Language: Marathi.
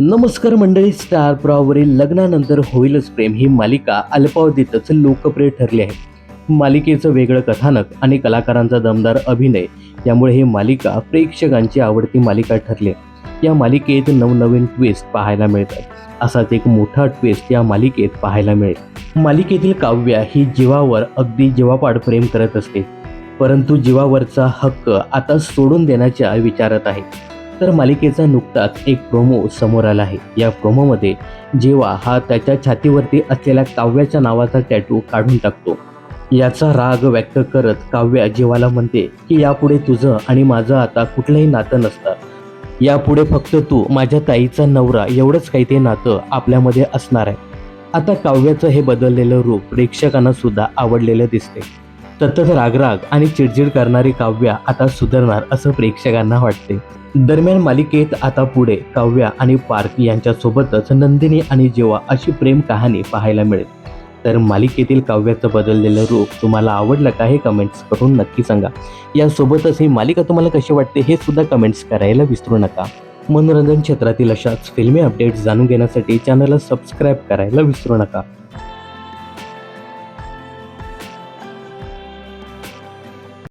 नमस्कार मंडळी स्टार प्रॉवरील लग्नानंतर होईलच प्रेम ही मालिका अल्पावधीतच लोकप्रिय ठरली आहे. मालिकेचं वेगळं कथानक आणि कलाकारांचा दमदार अभिनय यामुळे ही मालिका प्रेक्षकांची आवडती मालिका ठरली आहे. या मालिकेत नवनवीन ट्विस्ट पाहायला मिळतात. असाच एक मोठा ट्विस्ट या मालिकेत पाहायला मिळेल. मालिकेतील काव्या ही जीवावर अगदी जीवापाड प्रेम करत असते. परंतु जीवावरचा हक्क आता सोडून देण्याच्या विचारात आहे. तर मालिकेचा नुकताच एक प्रोमो समोर आला आहे. या प्रोमोमध्ये जेव्हा हा त्याच्या छातीवरती असलेल्या काव्याच्या नावाचा टॅटू काढून टाकतो. याचा राग व्यक्त करत काव्या जीवाला म्हणते की यापुढे तुझं आणि माझं आता कुठलंही नातं नसतं. यापुढे फक्त तू माझ्या ताईचा नवरा एवढंच काही ते नातं आपल्यामध्ये असणार आहे. आता काव्याचं हे बदललेलं रूप प्रेक्षकांना सुद्धा आवडलेलं दिसते सतत रागराग आणि चिडचिड करणारी काव्या आता सुधारणार असं प्रेक्षकांना वाटते दरम्यान मालिकेत आता पुढे काव्या आणि पार्क यांच्यासोबतच नंदिनी आणि जेव्हा अशी प्रेम कहाणी पाहायला मिळेल. तर मालिकेतील काव्याचं बदललेलं रूप तुम्हाला आवडलं का हे कमेंट्स करून नक्की सांगा. यासोबतच ही मालिका तुम्हाला कशी वाटते हे सुद्धा कमेंट्स करायला विसरू नका. मनोरंजन क्षेत्रातील अशाच फिल्मी अपडेट्स जाणून घेण्यासाठी चॅनलला सबस्क्राईब करायला विसरू नका.